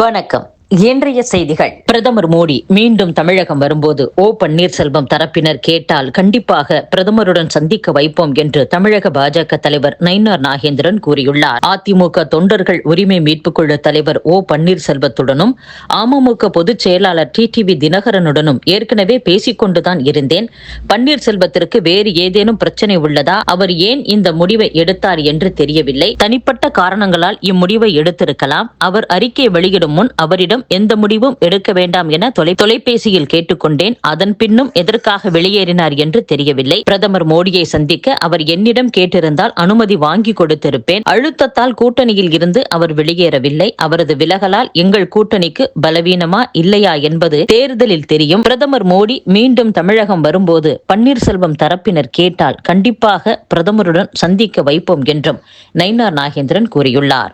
வணக்கம். இன்றைய செய்திகள். பிரதமர் மோடி மீண்டும் தமிழகம் வரும்போது ஓ பன்னீர்செல்வம் தரப்பினர் கேட்டால் கண்டிப்பாக பிரதமருடன் சந்திக்க வைப்போம் என்று தமிழக பாஜக தலைவர் நயினார் நாகேந்திரன் கூறியுள்ளார். அதிமுக தொண்டர்கள் உரிமை மீட்புக் குழு தலைவர் ஓ பன்னீர்செல்வத்துடனும் அமமுக பொதுச் செயலாளர் டி டிவி தினகரனுடனும் ஏற்கனவே பேசிக் கொண்டுதான் இருந்தேன். பன்னீர்செல்வத்திற்கு வேறு ஏதேனும் பிரச்சனை உள்ளதா? அவர் ஏன் இந்த முடிவை எடுத்தார் என்று தெரியவில்லை. தனிப்பட்ட காரணங்களால் இம்முடிவை எடுத்திருக்கலாம். அவர் அறிக்கை வெளியிடும் முன் அவரிடம் எந்த முடிவும் எடுக்க வேண்டாம் என தொலை தொலைபேசியில் கேட்டுக்கொண்டேன். அதன் பின்னும் எதற்காக வெளியேறினார் என்று தெரியவில்லை. பிரதமர் மோடியை சந்திக்க அவர் என்னிடம் கேட்டிருந்தால் அனுமதி வாங்கி கொடுத்திருப்பேன். அழுத்தத்தால் கூட்டணியில் இருந்து அவர் வெளியேறவில்லை. அவரது விலகலால் எங்கள் கூட்டணிக்கு பலவீனமா இல்லையா என்பது தேர்தலில் தெரியும். பிரதமர் மோடி மீண்டும் தமிழகம் வரும்போது பன்னீர்செல்வம் தரப்பினர் கேட்டால் கண்டிப்பாக பிரதமருடன் சந்திக்க வைப்போம் என்றும் நைனார் நாகேந்திரன் கூறியுள்ளார்.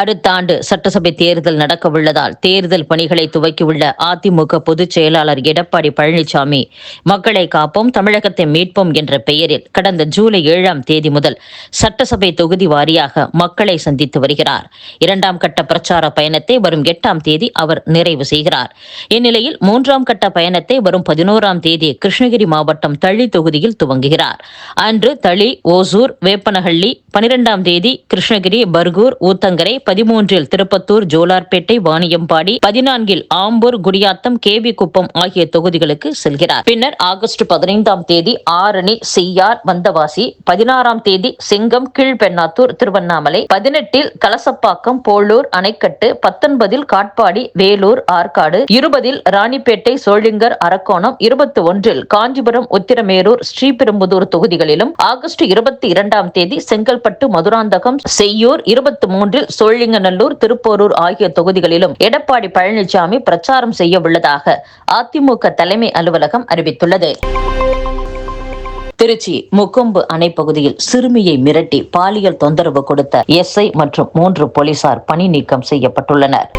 அடுத்த ஆண்டு சட்டசபை தேர்தல் நடக்கவுள்ளதால் தேர்தல் பணிகளை துவக்கியுள்ள அதிமுக பொதுச் செயலாளர் எடப்பாடி பழனிசாமி மக்களை காப்போம் தமிழகத்தை மீட்போம் என்ற பெயரில் கடந்த ஜூலை ஏழாம் தேதி முதல் சட்டசபை தொகுதி வாரியாக மக்களை சந்தித்து வருகிறார். இரண்டாம் கட்ட பிரச்சார பயணத்தை வரும் எட்டாம் தேதி அவர் நிறைவு செய்கிறார். இந்நிலையில் மூன்றாம் கட்ட பயணத்தை வரும் பதினோராம் தேதி கிருஷ்ணகிரி மாவட்டம் தளி தொகுதியில் துவங்குகிறார். அன்று தளி ஓசூர் வேப்பனஹள்ளி பனிரெண்டாம் தேதி கிருஷ்ணகிரி பர்கூர் ஊத்தங்கரை பதிமூன்றில் திருப்பத்தூர் ஜோலார்பேட்டை வாணியம்பாடி பதினான்கில் ஆம்பூர் குடியாத்தம் கேவி குப்பம் ஆகிய தொகுதிகளுக்கு செல்கிறார். பின்னர் ஆகஸ்ட் பதினைந்தாம் தேதி ஆரணி செய்யார் வந்தவாசி பதினாறாம் தேதி சிங்கம் கீழ்பெண்ணாத்தூர் திருவண்ணாமலை பதினெட்டில் கலசப்பாக்கம் போளூர் அணைக்கட்டு பத்தொன்பதில் காட்பாடி வேலூர் ஆற்காடு இருபதில் ராணிப்பேட்டை சோழிங்கர் அரக்கோணம் இருபத்தி ஒன்றில் காஞ்சிபுரம் உத்திரமேரூர் ஸ்ரீபெரும்புதூர் தொகுதிகளிலும் ஆகஸ்ட் இருபத்தி இரண்டாம் தேதி செங்கல்பட்டு மதுராந்தகம் செய்யூர் இருபத்தி மூன்றில் சோழிங்கநல்லூர் திருப்போரூர் ஆகிய தொகுதிகளிலும் எடப்பாடி பழனிசாமி பிரச்சாரம் செய்ய உள்ளதாக அதிமுக தலைமை அலுவலகம் அறிவித்துள்ளது. திருச்சி முக்கொம்பு அணை பகுதியில் சிறுமியை மிரட்டி பாலியல் தொந்தரவு கொடுத்த எஸ்ஐ மற்றும் மூன்று போலீசார் பணி நீக்கம் செய்யப்பட்டுள்ளனர்.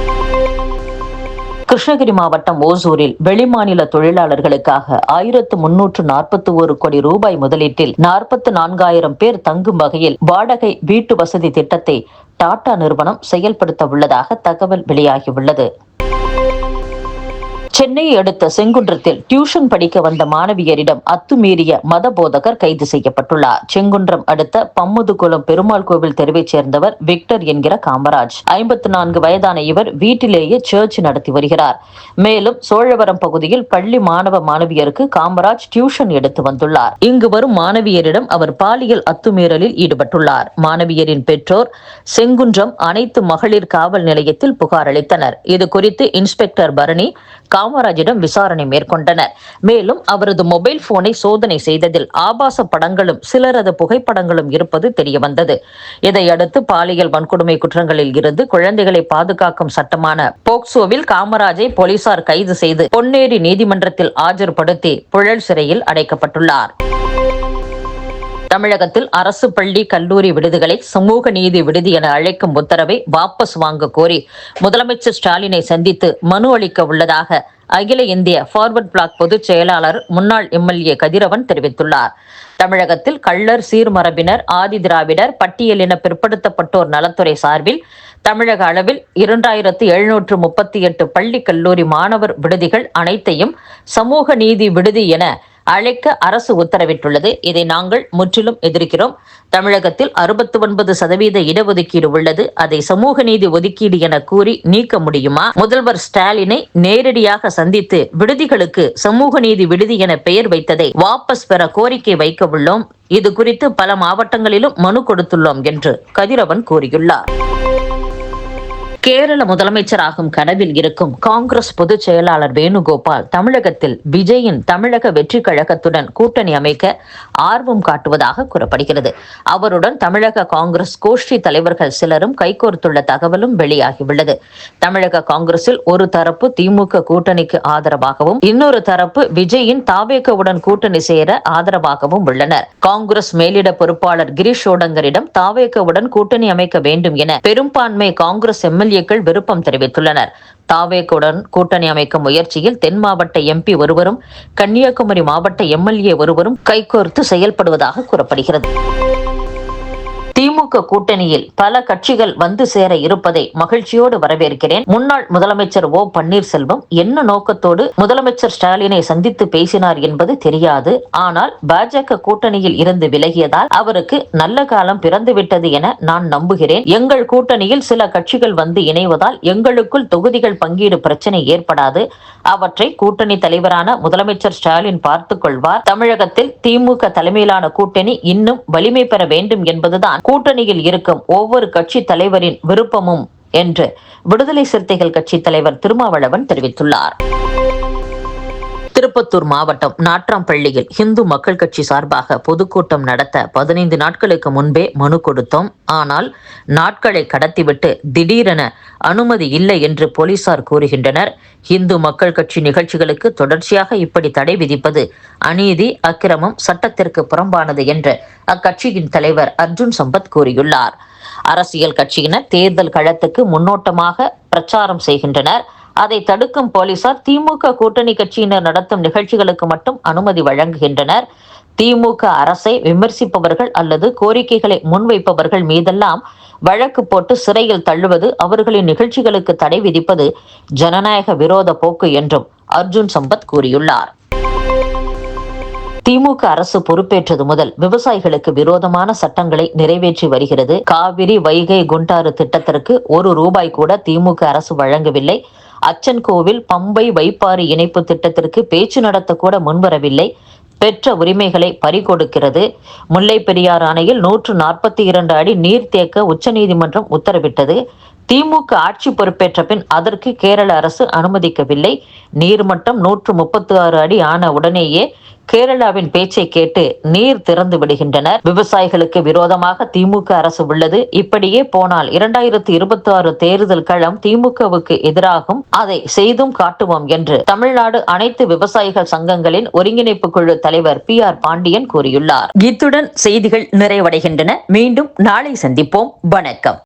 கிருஷ்ணகிரி மாவட்டம் ஓசூரில் வெளிமாநில தொழிலாளர்களுக்காக ஆயிரத்து முன்னூற்று நாற்பத்தி ஒரு கோடி ரூபாய் முதலீட்டில் நாற்பத்தி நான்காயிரம் பேர் தங்கும் வகையில் வாடகை வீட்டு வசதி திட்டத்தை டாடா நிறுவனம் செயல்படுத்த உள்ளதாக தகவல் வெளியாகியுள்ளது. சென்னையை அடுத்த செங்குன்றத்தில் டியூஷன் படிக்க வந்த மாணவியரிடம் அத்துமீறிய மத போதகர் கைது செய்யப்பட்டுள்ளார். செங்குன்றம் அடுத்த பம்முதுகுளம் பெருமாள் கோவில் தெருவைச் சேர்ந்தவர் விக்டர் என்கிற காமராஜ். ஐம்பத்தி நான்கு வயதான இவர் வீட்டிலேயே சர்ச் நடத்தி வருகிறார். மேலும் சோழவரம் பகுதியில் பள்ளி மாணவ மாணவியருக்கு காமராஜ் டியூஷன் எடுத்து வந்துள்ளார். இங்கு வரும் மாணவியரிடம் அவர் பாலியல் அத்துமீறலில் ஈடுபட்டுள்ளார். மாணவியரின் பெற்றோர் செங்குன்றம் அனைத்து மகளிர் காவல் நிலையத்தில் புகார் அளித்தனர். இது குறித்து இன்ஸ்பெக்டர் பரணி காமராஜிடம் விசாரணை மேற்கொண்டனர். மேலும் அவரது மொபைல் போனை சோதனை செய்ததில் ஆபாச படங்களும் சிலரது புகைப்படங்களும் இருப்பது தெரியவந்தது. இதையடுத்து பாலியல் வன்கொடுமை குற்றங்களில் இருந்து குழந்தைகளை பாதுகாக்கும் சட்டமான போக்சோவில் காமராஜை போலீசார் கைது செய்து பொன்னேரி நீதிமன்றத்தில் ஆஜர்படுத்தி புழல் சிறையில் அடைக்கப்பட்டுள்ளார். தமிழகத்தில் அரசு பள்ளி கல்லூரி விடுதிகளை சமூக நீதி விடுதி என அழைக்கும் உத்தரவை வாபஸ் வாங்க கோரி முதலமைச்சர் ஸ்டாலினை சந்தித்து மனு அளிக்க உள்ளதாக அகில இந்திய ஃபார்வர்ட் பிளாக் பொதுச் செயலாளர் முன்னாள் எம்எல்ஏ கதிரவன் தெரிவித்துள்ளார். தமிழகத்தில் கள்ளர் சீர்மரபினர் ஆதி திராவிடர் பட்டியலின பிற்படுத்தப்பட்டோர் நலத்துறை சார்பில் தமிழக அளவில் இரண்டாயிரத்து எழுநூற்று முப்பத்தி எட்டு பள்ளி கல்லூரி மாணவர் விடுதிகள் அனைத்தையும் சமூக நீதி விடுதி என அழைக்க அரசு உத்தரவிட்டுள்ளது. இதை நாங்கள் முற்றிலும் எதிர்க்கிறோம். தமிழகத்தில் அறுபத்தி ஒன்பது சதவீத இடஒதுக்கீடு உள்ளது. அதை சமூக நீதி ஒதுக்கீடு என கூறி நீக்க முடியுமா? முதல்வர் ஸ்டாலினை நேரடியாக சந்தித்து விடுதிகளுக்கு சமூக நீதி விடுதி என பெயர் வைத்ததை வாபஸ் பெற கோரிக்கை வைக்க உள்ளோம். இது குறித்து பல மாவட்டங்களிலும் மனு கொடுத்துள்ளோம் என்று கதிரவன் கூறியுள்ளார். கேரள முதலமைச்சராகும் கனவில் இருக்கும் காங்கிரஸ் பொதுச் செயலாளர் வேணுகோபால் தமிழகத்தில் விஜயின் தமிழக வெற்றி கழகத்துடன் கூட்டணி அமைக்க ஆர்வம் காட்டுவதாக கூறப்படுகிறது. அவருடன் தமிழக காங்கிரஸ் கோஷ்டி தலைவர்கள் சிலரும் கைகோர்த்துள்ள தகவலும் வெளியாகியுள்ளது. தமிழக காங்கிரஸில் ஒரு தரப்பு திமுக கூட்டணிக்கு ஆதரவாகவும் இன்னொரு தரப்பு விஜயின் தாவேகவுடன் கூட்டணி சேர ஆதரவாகவும் உள்ளனர். காங்கிரஸ் மேலிட பொறுப்பாளர் கிரீஷ் ஓடங்கரிடம் தாவேகவுடன் கூட்டணி அமைக்க வேண்டும் என பெரும்பான்மை காங்கிரஸ் எம்எல்ஏ எம்எல்ஏக்கள் விருப்பம் தெரிவித்துள்ளனர். தாவேக்குடன் கூட்டணி அமைக்கும் முயற்சியில் தென் மாவட்ட எம்பி ஒருவரும் கன்னியாகுமரி மாவட்ட எம்எல்ஏ ஒருவரும் கைகோர்த்து செயல்படுவதாக கூறப்படுகிறது. திமுக கூட்டணியில் பல கட்சிகள் வந்து சேர இருப்பதை மகிழ்ச்சியோடு வரவேற்கிறேன். முன்னாள் முதலமைச்சர் ஓ பன்னீர்செல்வம் என்ன நோக்கத்தோடு முதலமைச்சர் ஸ்டாலினை சந்தித்து பேசினார் என்பது தெரியாது. ஆனால் பாஜக கூட்டணியில் இருந்து விலகியதால் அவருக்கு நல்ல காலம் பிறந்துவிட்டது என நான் நம்புகிறேன். எங்கள் கூட்டணியில் சில கட்சிகள் வந்து இணைவதால் எங்களுக்குள் தொகுதிகள் பங்கீடு பிரச்சனை ஏற்படாது. அவற்றை கூட்டணி தலைவரான முதலமைச்சர் ஸ்டாலின் பார்த்துக் கொள்வார். தமிழகத்தில் திமுக தலைமையிலான கூட்டணி இன்னும் வலிமை பெற வேண்டும் என்பதுதான் கூட்டணியில் இருக்கும் ஒவ்வொரு கட்சி தலைவரின் விருப்பமும் என்று விடுதலை சிறுத்தைகள் கட்சி தலைவர் திருமாவளவன் தெரிவித்துள்ளார். திருப்பத்தூர் மாவட்டம் நாட்ராம்பள்ளியில் இந்து மக்கள் கட்சி சார்பாக பொதுக்கூட்டம் நடத்த பதினைந்து நாட்களுக்கு முன்பே மனு கொடுத்தோம். ஆனால் நாட்களை கடத்திவிட்டு திடீரென அனுமதி இல்லை என்று போலீசார் கூறுகின்றனர். இந்து மக்கள் கட்சி நிகழ்ச்சிகளுக்கு தொடர்ச்சியாக இப்படி தடை விதிப்பது அநீதி அக்கிரமம் சட்டத்திற்கு புறம்பானது என்று அக்கட்சியின் தலைவர் அர்ஜுன் சம்பத் கூறியுள்ளார். அரசியல் கட்சியினர் தேர்தல் களத்துக்கு முன்னோட்டமாக பிரச்சாரம் செய்கின்றனர். அதை தடுக்கும் போலீசார் திமுக கூட்டணி கட்சியினர் நடத்தும் நிகழ்ச்சிகளுக்கு மட்டும் அனுமதி வழங்குகின்றனர். திமுக அரசை விமர்சிப்பவர்கள் அல்லது கோரிக்கைகளை முன்வைப்பவர்கள் மீதெல்லாம் வழக்கு போட்டு சிறையில் தள்ளுவது அவர்களின் நிகழ்ச்சிகளுக்கு தடை விதிப்பது ஜனநாயக விரோத போக்கு என்றும் அர்ஜுன் சம்பத் கூறியுள்ளார். திமுக அரசு பொறுப்பேற்றது முதல் விவசாயிகளுக்கு விரோதமான சட்டங்களை நிறைவேற்றி வருகிறது. காவிரி வைகை குண்டாறு திட்டத்திற்கு ஒரு ரூபாய் கூட திமுக அரசு வழங்கவில்லை. அச்சன் கோவில் பம்பை வைப்பாறு இணைப்பு திட்டத்திற்கு பேச்சு நடத்தக்கூட முன்வரவில்லை. பெற்ற உரிமைகளை பறிகொடுக்கிறது. முல்லை பெரியார் அணையில் நூற்று நாற்பத்தி இரண்டு அடி நீர் தேக்க உச்சநீதிமன்றம் உத்தரவிட்டது. திமுக ஆட்சி பொறுப்பேற்ற பின் அதற்கு கேரள அரசு அனுமதிக்கவில்லை. நீர்மட்டம் நூற்று முப்பத்தி ஆறு அடி ஆன உடனேயே கேரளாவின் பேச்சை கேட்டு நீர் திறந்து விடுகின்றனர். விவசாயிகளுக்கு விரோதமாக திமுக அரசு உள்ளது. இப்படியே போனால் இரண்டாயிரத்தி இருபத்தி ஆறு தேர்தல் களம் திமுகவுக்கு எதிராகும். அதை செய்தும் காட்டுவோம் என்று தமிழ்நாடு அனைத்து விவசாயிகள் சங்கங்களின் ஒருங்கிணைப்பு குழு தலைவர் பி ஆர் பாண்டியன் கூறியுள்ளார். இத்துடன் செய்திகள் நிறைவடைகின்றன. மீண்டும் நாளை சந்திப்போம். வணக்கம்.